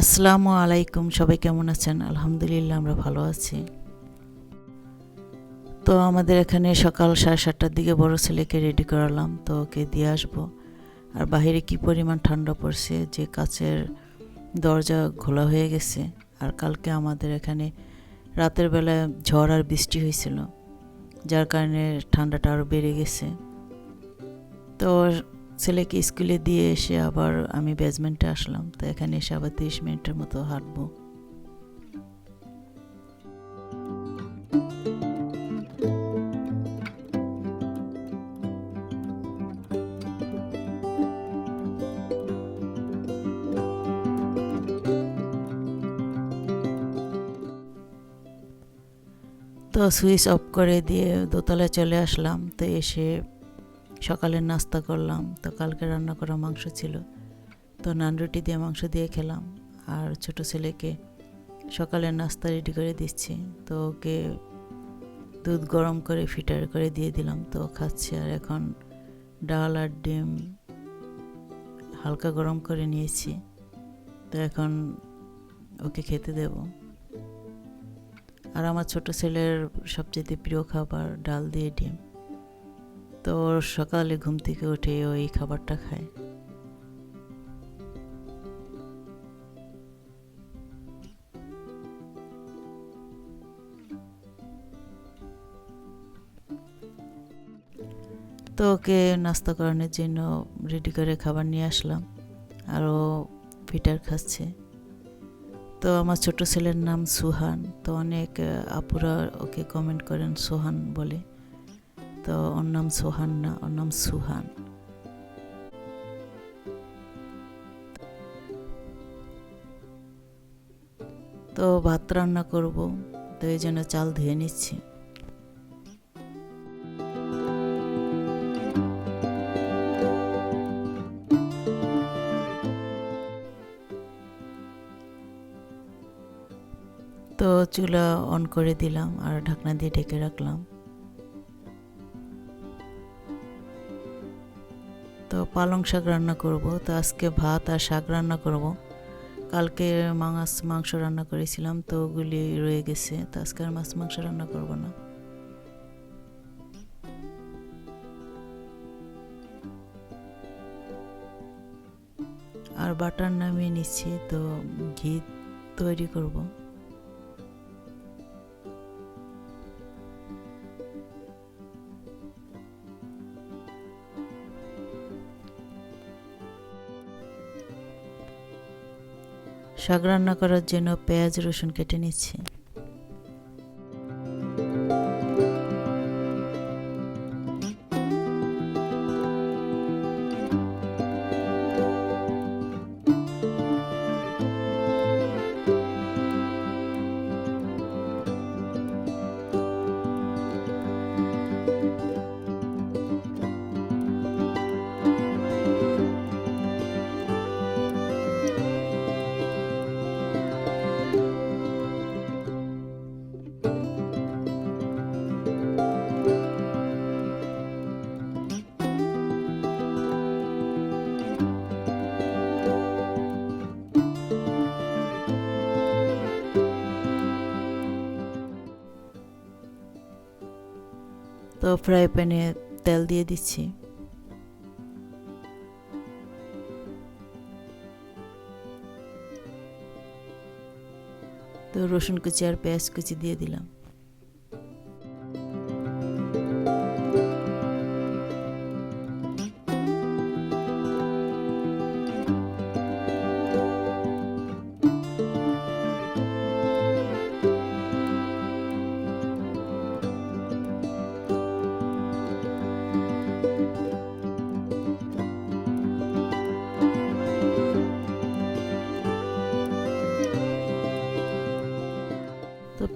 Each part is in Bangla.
আসসালামু আলাইকুম, সবাই কেমন আছেন? আলহামদুলিল্লাহ, আমরা ভালো আছি। তো আমাদের এখানে সকাল সাড়ে সাতটার দিকে বড় ছেলেকে রেডি করালাম, তো ওকে দিয়ে আসব। আর বাহিরে কি পরিমাণ ঠান্ডা পড়ছে, যে কাচের দরজা খোলা হয়ে গেছে, আর কালকে আমাদের এখানে রাতের বেলায় ঝড় আর বৃষ্টি হয়েছিল, যার কারণে ঠান্ডাটা আরও বেড়ে গেছে। তো ছেলেকে স্কুলে দিয়ে এসে আবার আমি বেজমেন্টে আসলাম, তো এখানে এসে আবার তিরিশ মিনিটের মতো হাঁটবো। তো সুইচ অফ করে দিয়ে দোতলায় চলে আসলাম। তো এসে সকালের নাস্তা করলাম। তো কালকে রান্না করা মাংস ছিল। তো নান রুটি দিয়ে মাংস দিয়ে খেলাম। আর ছোট ছেলেকে সকালের নাস্তা রেডি করে দিচ্ছি। তো ওকে দুধ গরম করে ফিটার করে দিয়ে দিলাম। তো খাচ্ছে। আর এখন ডাল আর ডিম হালকা গরম করে নিয়েছি। তো এখন ওকে খেতে দেব। আর আমার ছোট ছেলের সবচেয়ে প্রিয় খাবার ডাল দিয়ে ডিম। তো সকালে ঘুম থেকে উঠে ওই খাবারটা খায়। তো ওকে নাস্তা করানোর জন্য রেডি করে খাবার নিয়ে আসলাম। আরও ফিটার খাচ্ছে। তো আমার ছোট ছেলের নাম সুহান। তো অনেক আপুরা ওকে কমেন্ট করেন সোহান বলে। তো ওর নাম সোহান না, ওর নাম সুহান। তো ভাত রান্না করব। তো এই জন্য চাল ধুয়ে নিচ্ছি। তো চুলা অন করে দিলাম আর ঢাকনা দিয়ে ঢেকে রাখলাম। তো পালং শাক রান্না করব। তো আজকে ভাত আর শাক রান্না করব। কালকে মাছ মাংস রান্না করেছিলাম, তো ওগুলি রয়ে গেছে। তো আজকে আর মাছ, মাংস রান্না করব না। আর বাটার নামিয়ে নিচ্ছি, তো ঘি তৈরি করব। শাক রান্না করার জন্য পেঁয়াজ রসুন কেটে নিচ্ছি। তো ফ্রাই প্যানে তেল দিয়ে দিচ্ছি। তো রসুন কুচি আর পেঁয়াজ কুচি দিয়ে দিলাম।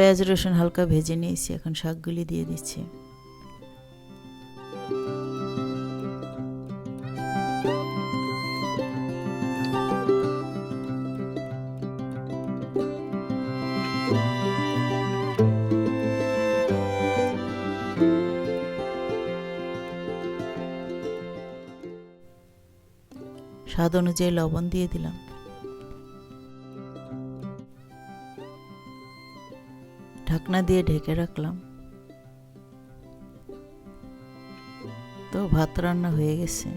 পেঁয়াজ রসুন হালকা ভেজে নিয়েছি এখন শাকগুলি দিয়ে দিচ্ছি। স্বাদ অনুযায়ী লবণ দিয়ে দিলাম। ঢাকনা দিয়ে ঢেকে রাখলাম। তো ভাত রান্না হয়ে গেছে।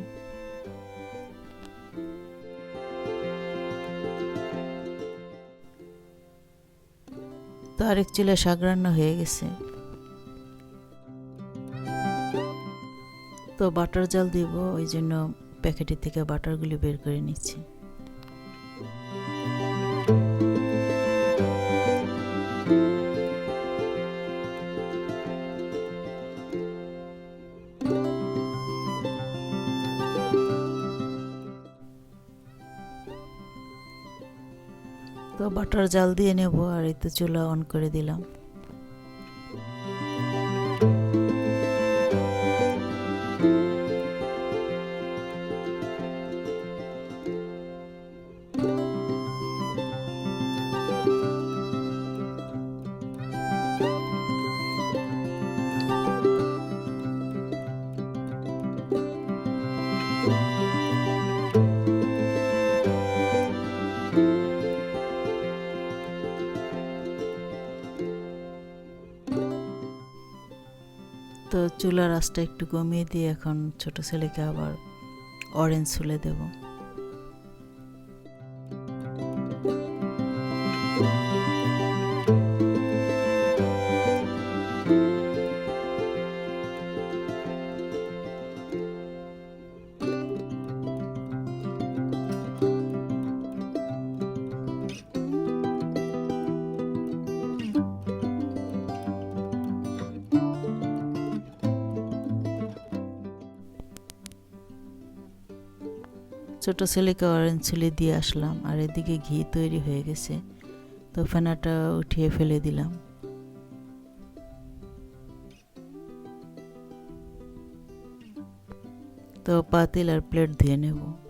তো আরেক চুলে শাক রান্না হয়ে গেছে। তো বাটার জাল দিব, ওই জন্য প্যাকেটের থেকে বাটারগুলি বের করে নিচ্ছি। বাটার জাল দিয়ে নেব আর এই তো চুলা অন করে দিলাম। তো চুলার আঁচটা একটু কমিয়ে দিয়ে এখন ছোট ছেলেকে আবার অরেঞ্জ ছুলে দেব। ছোট ছেলেকে অরেঞ্জ ছুলি দিয়ে আসলাম আর এদিকে ঘি তৈরি হয়ে গেছে। তো ফেনাটা উঠিয়ে ফেলে দিলাম। তো পাতিল আর প্লেট ধুয়ে নেব।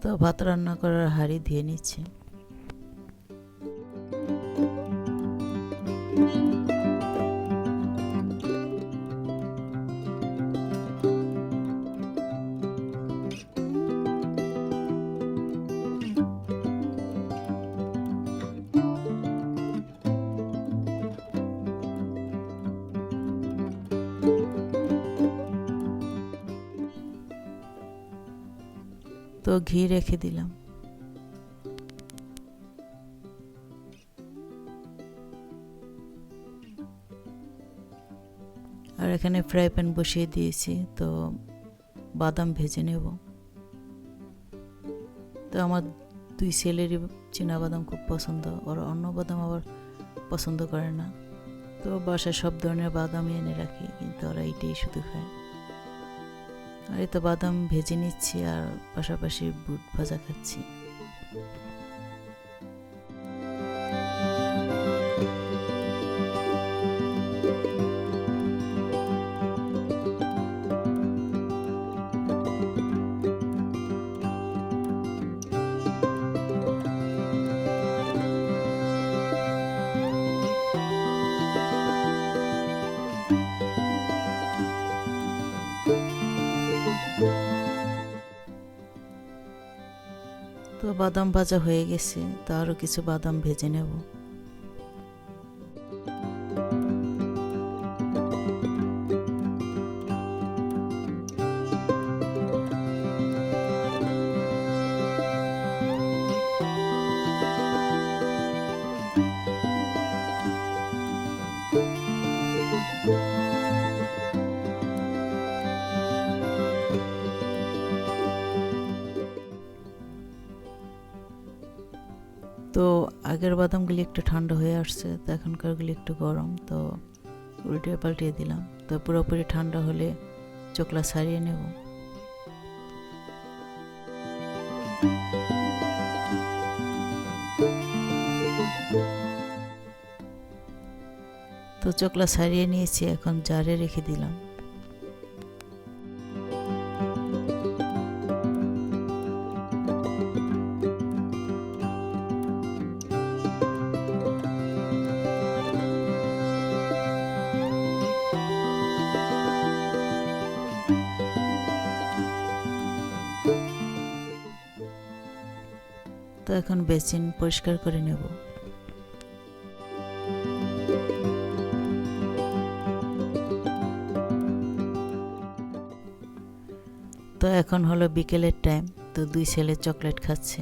তো ভাত রান্না করার হাঁড়ি ধুয়ে নিচ্ছি তো ঘি রেখে দিলাম। আর এখানে ফ্রাই প্যান বসিয়ে দিয়েছি, তো বাদাম ভেজে নেব। তো আমার দুই ছেলেরই বাদাম খুব পছন্দ ওর অন্য বাদাম আবার পছন্দ করে না। তো বাসায় সব ধরনের বাদামই এনে রাখি, কিন্তু ওরা এইটাই শুধু খায়। আর তো বাদাম ভেজে নিচ্ছি আর পাশাপাশি বুট ভাজা খাচ্ছি। বাদাম ভাজা হয়ে গেছে তো আরও কিছু বাদাম ভেজে নেব। আগের বাদামগুলি একটু ঠান্ডা হয়ে আসছে, তো এখনকারগুলি একটু গরম, তো উল্টে পাল্টিয়ে দিলাম। তো পুরোপুরি ঠান্ডা হলে চোকলা সারিয়ে নেব। তো চোকলা সারিয়ে নিয়েছি, এখন জারে রেখে দিলাম। এখন বেসিন পরিষ্কার করে নেব। তো এখন হলো বিকেলের টাইম, তো দুই ছেলে চকলেট খাচ্ছে।